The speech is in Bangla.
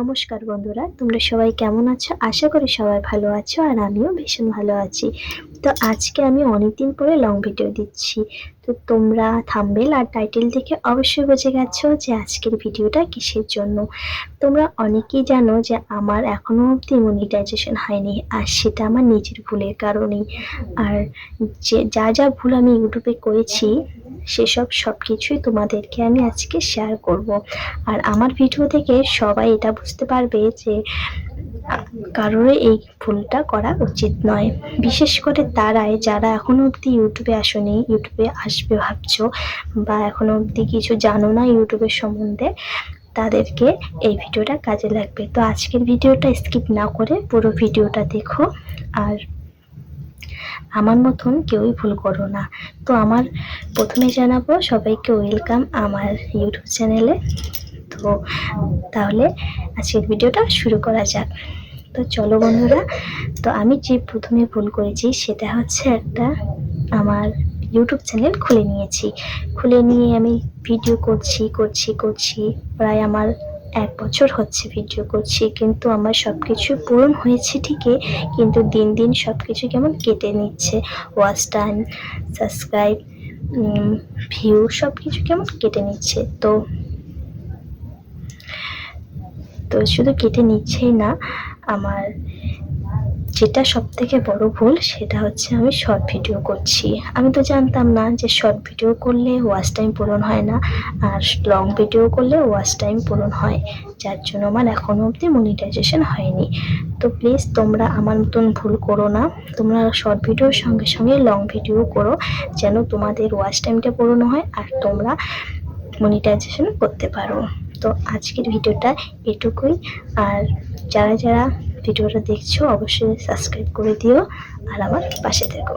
নমস্কার বন্ধুরা, তোমরা সবাই কেমন আছো? আশা করি সবাই ভালো আছো আর আমিও ভীষণ ভালো আছি। তো আজকে আমি অনেকদিন পরে লং ভিডিও দিচ্ছি। তো তোমরা থাম্বেল আর টাইটেল দেখে অবশ্যই বুঝে গেছো যে আজকের ভিডিওটা কিসের জন্য। তোমরা অনেকেই জানো যে আমার এখনও অবধি মনিটাইজেশন হয়নি আর সেটা আমার নিজের ভুলের কারণেই। আর যে, যা যা ভুল আমি ইউটিউবে করেছি সেসব সব কিছুই তোমাদেরকে আমি আজকে শেয়ার করব। আর আমার ভিডিও থেকে সবাই এটা বুঝতে পারবে যে, কারোর এই ভুলটা করা উচিত নয়। বিশেষ করে তারাই যারা এখনও অবধি ইউটিউবে আসেনি ইউটিউবে আসবে ভাবছ, বা এখনও অবধি কিছু জানো না ইউটিউবের সম্বন্ধে, তাদেরকে এই ভিডিওটা কাজে লাগবে। তো আজকের ভিডিওটা স্কিপ না করে পুরো ভিডিওটা দেখো। আর আমার মতন কেউই ভুল করো না। তো আমার প্রথমে জানাব, সবাইকে ওয়েলকাম আমার ইউটিউব চ্যানেলে তো তাহলে আজকের ভিডিওটা শুরু করা যাক। তো চলো বন্ধুরা, তো আমি যে প্রথমে ভুল করেছি, সেটা হচ্ছে একটা আমার ইউটিউব চ্যানেল খুলে নিয়েছি। খুলে নিয়ে আমি ভিডিও করছি করছি করছি, প্রায় আমার এক বছর হচ্ছে ভিডিও করছি, কিন্তু আমার সব কিছু পূরণ হয়েছে ঠিকই, কিন্তু দিন দিন সব কিছু কেমন কেটে নিচ্ছে। ওয়াচ টাইম সাবস্ক্রাইব ভিউ সব কিছু কেমন কেটে নিচ্ছে। তো তো শুধু কেটে নিচ্ছেই না, আমার যেটা সব থেকে বড় ভুল সেটা হচ্ছে আমি শর্ট ভিডিও করছি। আমি তো জানতাম না যে শর্ট ভিডিও করলে ওয়াচ টাইম পূরণ হয় না, আর লং ভিডিও করলে ওয়াচ টাইম পূরণ হয়, যার জন্য আমার এখনও অবধি মনিটাইজেশন হয়নি। তো প্লিজ তোমরা আমার মতন ভুল করো না, তোমরা শর্ট ভিডিওর সঙ্গে সঙ্গে লং ভিডিও করো, যেন তোমাদের ওয়াচ টাইমটা পূরণ হয়, আর তোমরা মনিটাইজেশন করতে পারো। তো আজকের ভিডিওটা এটুকুই, আর যারা যারা ভিডিওটা দেখছ অবশ্যই সাবস্ক্রাইব করে দিও আর আমার পাশে থেকো।